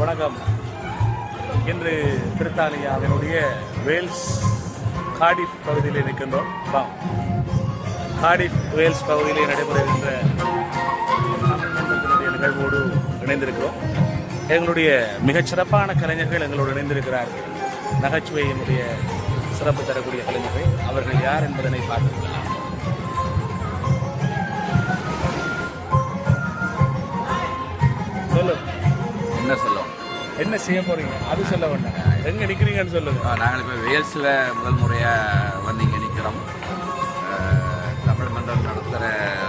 வணக்கம். இன்று பிரித்தானியாவினுடைய வேல்ஸ் காடிஃப் பகுதியில் இருக்கின்றோம் பாம் காடிஃப் வேல்ஸ் பகுதியிலே நடைபெறுகின்ற நிகழ்வோடு இணைந்திருக்கிறோம். எங்களுடைய மிகச்சிறப்பான கலைஞர்கள் எங்களோடு இணைந்திருக்கிறார்கள் நகைச்சுவையினுடைய சிறப்பு தரக்கூடிய கலைஞர்கள். அவர்கள் யார் என்பதனை பார்த்துக்கலாம். சொல்லு என்ன சொல்ல என்ன செய்ய போறீங்க? அது சொல்ல வேண்டாம். எங்க நிக்கிறீங்கன்னு சொல்லுங்க. நாங்கள் இப்போ வேல்ஸில் முதல் முறையாக வந்து இங்கே நிற்கிறோம் தமிழ் மன்றம் நடத்துகிற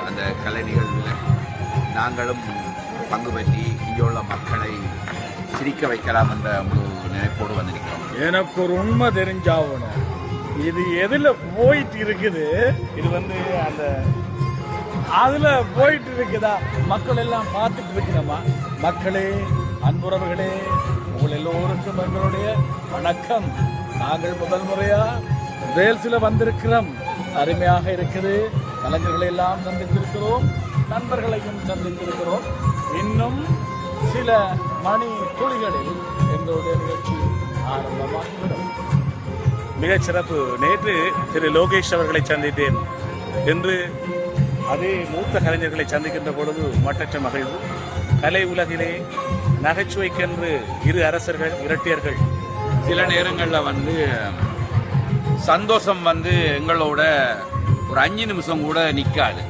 அந்த கலை நிகழ்வில் நாங்களும் பங்கு பற்றி இங்கே உள்ள மக்களை சிரிக்க வைக்கலாம் என்ற முழு நினைப்போடு வந்து நிற்கிறோம் எனக்கு ஒரு உண்மை தெரிஞ்சாகணும். இது எதுல போயிட்டு இருக்குது இது வந்து அந்த அதுல போயிட்டு இருக்குதா மக்கள் எல்லாம் பார்த்துட்டு இருக்கிறோமா மக்களே அன்புறவுகளே உங்கள் எல்லோருக்கும் எங்களுடைய வணக்கம். நாங்கள் முதல் முறையா வேல்ஸில் வந்திருக்கிறோம். அருமையாக இருக்குது. கலைஞர்களை எல்லாம் சந்தித்திருக்கிறோம். நண்பர்களையும் சந்தித்திருக்கிறோம். இன்னும் சில மணி துளிகளில் எங்களுடைய நிகழ்ச்சி ஆரம்பமாகிவிடும். மிகச் சிறப்பு. நேற்று திரு லோகேஷ் அவர்களை சந்தித்தேன். என்று அதே மூத்த கலைஞர்களை சந்திக்கின்ற பொழுது மட்டற்ற மகிழ்வு. கலை உலகிலே நகைச்சுவைக்கென்று இரு அரசர்கள் இரட்டியர்கள். சில நேரங்களில் வந்து சந்தோஷம் வந்து எங்களோட ஒரு அஞ்சு நிமிஷம் கூட நிற்காது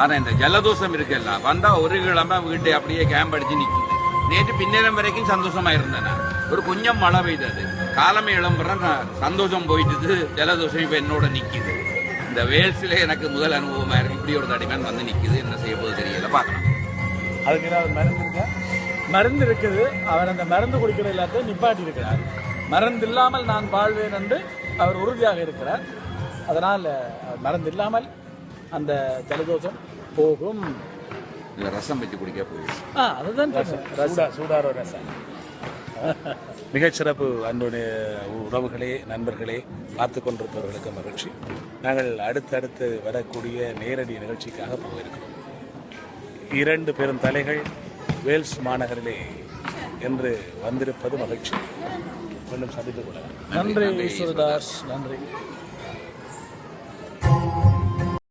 ஆனால் இந்த ஜலதோஷம் இருக்குல்ல வந்தால் ஒரு கிழமை வீட்டை அப்படியே கேம்ப் அடிச்சு நிற்கும் நேற்று பின்னேரம் வரைக்கும் சந்தோஷமாக இருந்தேன் ஒரு கொஞ்சம் மழை பெய்தது. காலமே இளம்புறேன் நான் சந்தோஷம் போயிட்டு ஜலதோஷம் இப்போ என்னோட நிற்கிது இந்த வேல்ஸில் எனக்கு முதல் அனுபவமாக இருக்குது இப்படி ஒரு தடிமன் வந்து நிற்குது என்ன செய்ய போது தெரியல. பார்க்கலாம். அதுக்கு ஏதாவது மருந்து இருக்கா மருந்து இருக்குது அவர் அந்த மருந்து குடிக்கிற எல்லாத்தையும் நிப்பாட்டி இருக்கிறார் மருந்து இல்லாமல் நான் வாழ்வேன் என்று அவர் உறுதியாக இருக்கிறார். அதனால் மருந்து இல்லாமல் அந்த ஜலதோஷம் போகும். இல்லை ரசம் வச்சு குடிக்க போயிடுச்சு ஆ அதுதான் சூடா சூடாரோ ரசம். மிகச்சிறப்பு அன்புடைய உறவுகளே நண்பர்களே பார்த்து கொண்டிருப்பவர்களுக்கு மகிழ்ச்சி. நாங்கள் அடுத்தடுத்து வரக்கூடிய நேரடி நிகழ்ச்சிக்காக போயிருக்கிறோம் இரண்டு பெரும் தலைகள் வேல்ஸ் மாநகரிலே என்று வந்திருப்பது மகிழ்ச்சி. மீண்டும் சந்தித்துக் கொள்ளலாம். நன்றி ஈஸ்வரதாஸ். நன்றி.